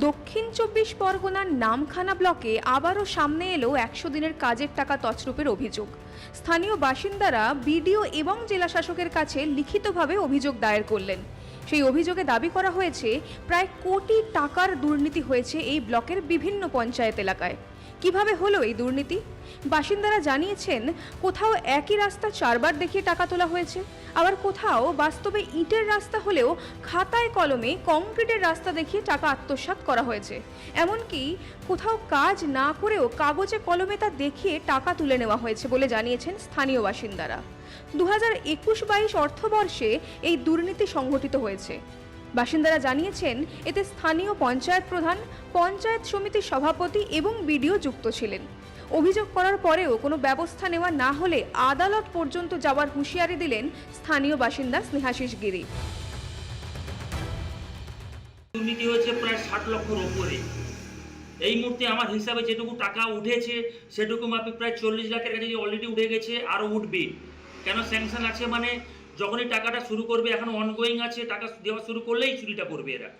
দক্ষিণ চব্বিশ পরগনার নামখানা ব্লকে আবারও সামনে এলো একশো দিনের কাজের টাকা তছরূপের অভিযোগ। স্থানীয় বাসিন্দারা বিডিও এবং জেলা শাসকের কাছে লিখিতভাবে অভিযোগ দায়ের করলেন। সেই অভিযোগে দাবি করা হয়েছে, প্রায় কোটি টাকার দুর্নীতি হয়েছে এই ব্লকের বিভিন্ন পঞ্চায়েত এলাকায়। কীভাবে হলো এই দুর্নীতি? বাসিন্দারা জানিয়েছেন, কোথাও একই রাস্তা চারবার দেখিয়ে টাকা তোলা হয়েছে। আবার কোথাও বাস্তবে ইটের রাস্তা হলেও খাতায় কলমে কংক্রিটের রাস্তা দেখিয়ে টাকা আত্মসাৎ করা হয়েছে। এমনকি কোথাও কাজ না করেও কাগজে কলমে তা দেখিয়ে টাকা তুলে নেওয়া হয়েছে বলে জানিয়েছেন স্থানীয় বাসিন্দারা। দু হাজার একুশ বাইশ অর্থবর্ষে এই দুর্নীতি সংঘটিত হয়েছে। বাসিন্দারা জানিয়েছেন, এতে স্থানীয় পঞ্চায়েত প্রধান, পঞ্চায়েত সমিতির সভাপতি এবং বিডিও যুক্ত ছিলেন। অভিযোগ করার পরেও কোনো ব্যবস্থা নেওয়া না হলে আদালত পর্যন্ত যাওয়ার হুঁশিয়ারি দিলেন স্থানীয় বাসিন্দা স্নেহাশিস গিরি। দুর্নীতি হয়েছে প্রায় ষাট লক্ষর ওপরে। এই মুহূর্তে আমার হিসাবে যেটুকু টাকা উঠেছে, সেটুকু মাপে প্রায় চল্লিশ লাখের কাছে অলরেডি উঠে গেছে, আরও উঠবে। কেন স্যাংশন আছে মানে যখনই টাকাটা শুরু করবে, এখন অনগোয়িং আছে, টাকা দেওয়া শুরু করলেই চুরিটা করবে এরা।